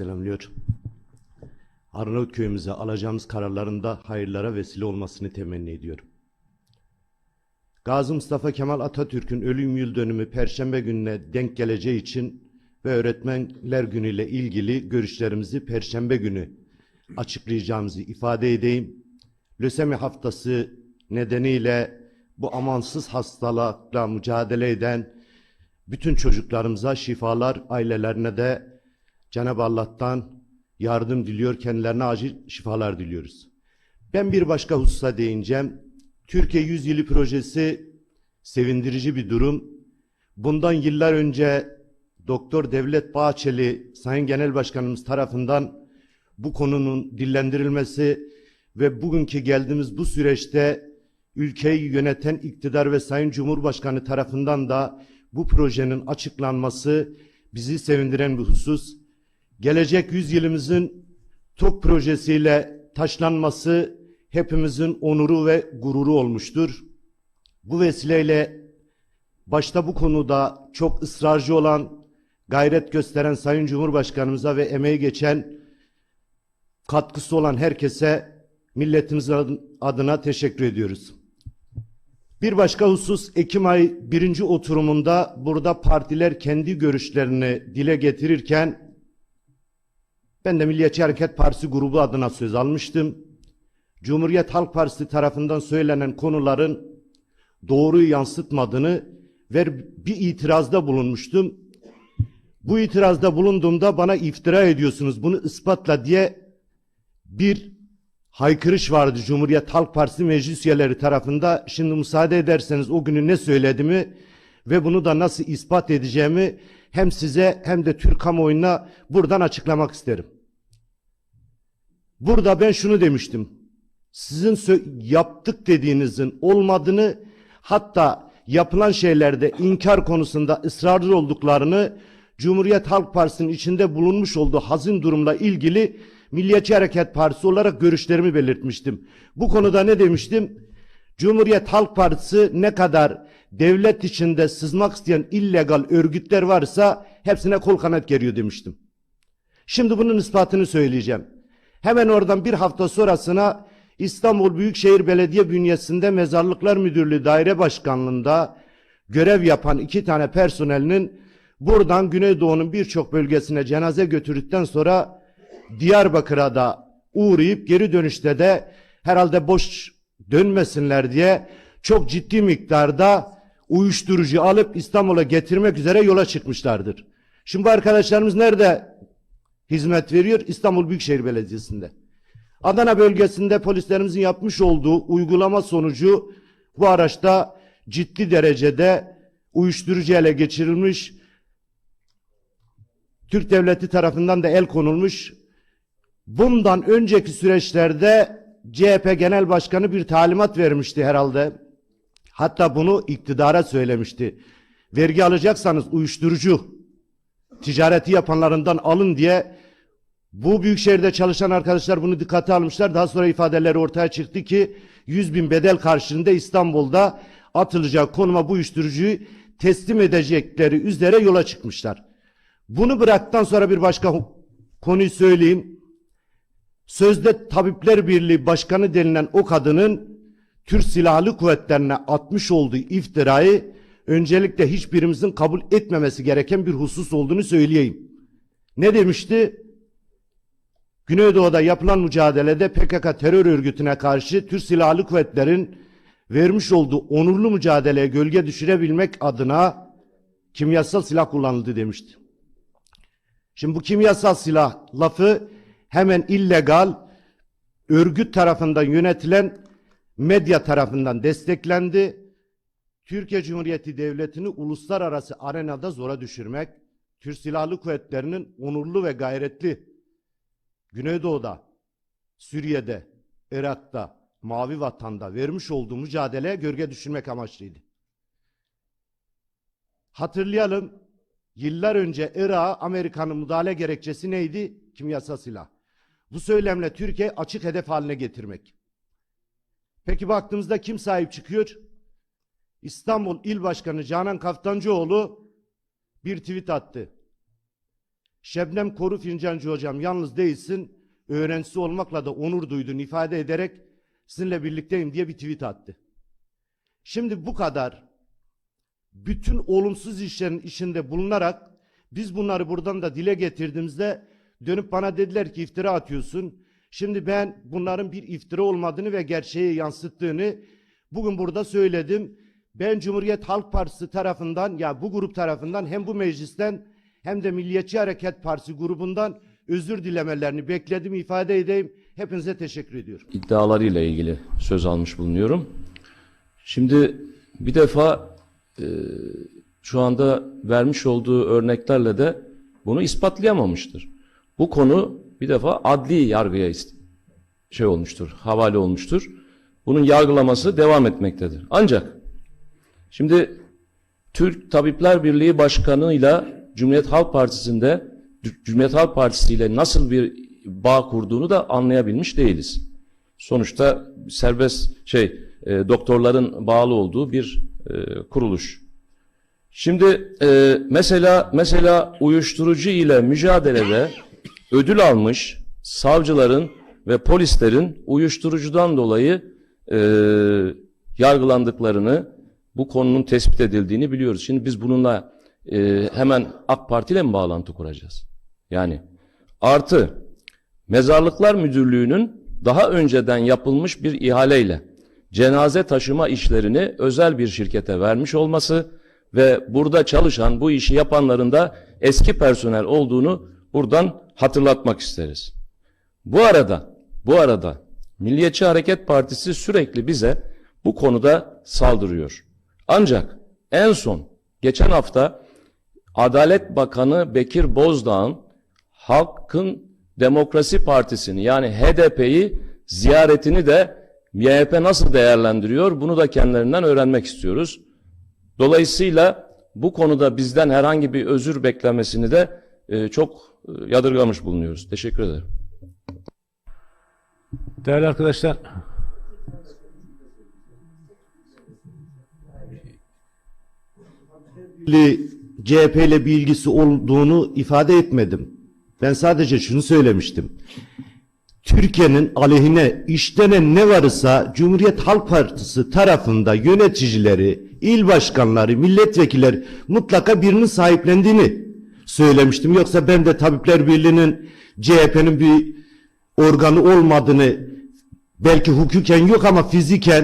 selamlıyor. Arnavut köyümüze alacağımız kararlarında hayırlara vesile olmasını temenni ediyorum. Gazi Mustafa Kemal Atatürk'ün ölüm yıl dönümü Perşembe gününe denk geleceği için ve Öğretmenler Günü ile ilgili görüşlerimizi Perşembe günü açıklayacağımızı ifade edeyim. Lösemi haftası nedeniyle bu amansız hastalıkla mücadele eden bütün çocuklarımıza şifalar, ailelerine de Cenab-ı Allah'tan yardım diliyor, kendilerine acil şifalar diliyoruz. Ben bir başka hususa değineceğim. Türkiye Yüzyılı Projesi sevindirici bir durum. Bundan yıllar önce Doktor Devlet Bahçeli Sayın Genel Başkanımız tarafından bu konunun dillendirilmesi ve bugünkü geldiğimiz bu süreçte ülkeyi yöneten iktidar ve Sayın Cumhurbaşkanı tarafından da bu projenin açıklanması bizi sevindiren bir husus. Gelecek yüzyılımızın TOK projesiyle taşlanması hepimizin onuru ve gururu olmuştur. Bu vesileyle başta bu konuda çok ısrarcı olan, gayret gösteren Sayın Cumhurbaşkanımıza ve emeği geçen, katkısı olan herkese milletimiz adına teşekkür ediyoruz. Bir başka husus Ekim ay birinci oturumunda burada partiler kendi görüşlerini dile getirirken ben de Milliyetçi Hareket Partisi grubu adına söz almıştım. Cumhuriyet Halk Partisi tarafından söylenen konuların doğruyu yansıtmadığını ve bir itirazda bulunmuştum. Bu itirazda bulunduğumda bana iftira ediyorsunuz bunu ispatla diye bir haykırış vardı Cumhuriyet Halk Partisi meclis üyeleri tarafında. Şimdi müsaade ederseniz o günü ne söylediğimi ve bunu da nasıl ispat edeceğimi hem size hem de Türk kamuoyuna buradan açıklamak isterim. Burada ben şunu demiştim. Sizin yaptık dediğinizin olmadığını hatta yapılan şeylerde inkar konusunda ısrarcı olduklarını Cumhuriyet Halk Partisi'nin içinde bulunmuş olduğu hazin durumla ilgili Milliyetçi Hareket Partisi olarak görüşlerimi belirtmiştim. Bu konuda ne demiştim? Cumhuriyet Halk Partisi ne kadar devlet içinde sızmak isteyen illegal örgütler varsa hepsine kol kanat geriyor demiştim. Şimdi bunun ispatını söyleyeceğim. Hemen oradan bir hafta sonrasına İstanbul Büyükşehir Belediye bünyesinde Mezarlıklar Müdürlüğü Daire Başkanlığında görev yapan iki tane personelinin buradan Güneydoğu'nun birçok bölgesine cenaze götürdükten sonra Diyarbakır'a da uğrayıp geri dönüşte de herhalde boş dönmesinler diye çok ciddi miktarda uyuşturucu alıp İstanbul'a getirmek üzere yola çıkmışlardır. Şimdi arkadaşlarımız nerede hizmet veriyor? İstanbul Büyükşehir Belediyesi'nde. Adana bölgesinde polislerimizin yapmış olduğu uygulama sonucu bu araçta ciddi derecede uyuşturucu ele geçirilmiş. Türk devleti tarafından da el konulmuş. Bundan önceki süreçlerde CHP Genel Başkanı bir talimat vermişti herhalde. Hatta bunu iktidara söylemişti. Vergi alacaksanız uyuşturucu ticareti yapanlarından alın diye bu büyük şehirde çalışan arkadaşlar bunu dikkate almışlar. Daha sonra ifadeleri ortaya çıktı ki 100 bin bedel karşılığında İstanbul'da atılacak konuma bu uyuşturucuyu teslim edecekleri üzere yola çıkmışlar. Bunu bıraktıktan sonra bir başka konuyu söyleyeyim. Sözde Tabipler Birliği Başkanı denilen o kadının Türk Silahlı Kuvvetlerine atmış olduğu iftirayı öncelikle hiçbirimizin kabul etmemesi gereken bir husus olduğunu söyleyeyim. Ne demişti? Güneydoğu'da yapılan mücadelede PKK terör örgütüne karşı Türk Silahlı Kuvvetlerin vermiş olduğu onurlu mücadeleye gölge düşürebilmek adına kimyasal silah kullanıldı demişti. Şimdi bu kimyasal silah lafı hemen illegal örgüt tarafından yönetilen medya tarafından desteklendi. Türkiye Cumhuriyeti Devleti'ni uluslararası arenada zora düşürmek, Türk Silahlı Kuvvetleri'nin onurlu ve gayretli Güneydoğu'da, Suriye'de, Irak'ta, Mavi Vatan'da vermiş olduğu mücadeleye gölge düşürmek amaçlıydı. Hatırlayalım, yıllar önce Irak'a Amerika'nın müdahale gerekçesi neydi? Kimyasal silah. Bu söylemle Türkiye açık hedef haline getirmek. Peki baktığımızda kim sahip çıkıyor? İstanbul İl Başkanı Canan Kaftancıoğlu bir tweet attı. Şebnem Koru Fincancı hocam yalnız değilsin. Öğrencisi olmakla da onur duydun ifade ederek sizinle birlikteyim diye bir tweet attı. Şimdi bu kadar bütün olumsuz işlerin içinde bulunarak biz bunları buradan da dile getirdiğimizde dönüp bana dediler ki iftira atıyorsun. Şimdi ben bunların bir iftira olmadığını ve gerçeği yansıttığını bugün burada söyledim. Ben Cumhuriyet Halk Partisi tarafından ya bu grup tarafından hem bu meclisten hem de Milliyetçi Hareket Partisi grubundan özür dilemelerini bekledim ifade edeyim. Hepinize teşekkür ediyorum. iddialarıyla ilgili söz almış bulunuyorum. Şimdi bir defa e, şu anda vermiş olduğu örneklerle de bunu ispatlayamamıştır. Bu konu bir defa adli yargıya şey olmuştur, havale olmuştur. Bunun yargılaması devam etmektedir. Ancak şimdi Türk Tabipler Birliği Başkanı'yla Cumhuriyet Halk Partisi'nde Cumhuriyet Halk Partisi ile nasıl bir bağ kurduğunu da anlayabilmiş değiliz. Sonuçta serbest şey e, doktorların bağlı olduğu bir e, kuruluş. Şimdi e, mesela mesela uyuşturucu ile mücadelede ödül almış savcıların ve polislerin uyuşturucudan dolayı e, yargılandıklarını, bu konunun tespit edildiğini biliyoruz. Şimdi biz bununla e, hemen AK Parti ile mi bağlantı kuracağız? Yani artı Mezarlıklar Müdürlüğü'nün daha önceden yapılmış bir ihaleyle cenaze taşıma işlerini özel bir şirkete vermiş olması ve burada çalışan bu işi yapanların da eski personel olduğunu buradan hatırlatmak isteriz. Bu arada, bu arada Milliyetçi Hareket Partisi sürekli bize bu konuda saldırıyor. Ancak en son geçen hafta Adalet Bakanı Bekir Bozdağ'ın Halkın Demokrasi Partisi'ni yani HDP'yi ziyaretini de MHP nasıl değerlendiriyor bunu da kendilerinden öğrenmek istiyoruz. Dolayısıyla bu konuda bizden herhangi bir özür beklemesini de e, çok e, yadırgamış bulunuyoruz. Teşekkür ederim. Değerli arkadaşlar, CHP ile bir ilgisi olduğunu ifade etmedim. Ben sadece şunu söylemiştim. Türkiye'nin aleyhine işlenen ne varsa Cumhuriyet Halk Partisi tarafında yöneticileri, il başkanları, milletvekilleri mutlaka birinin sahiplendiğini söylemiştim. Yoksa ben de Tabipler Birliği'nin CHP'nin bir organı olmadığını belki hukuken yok ama fiziken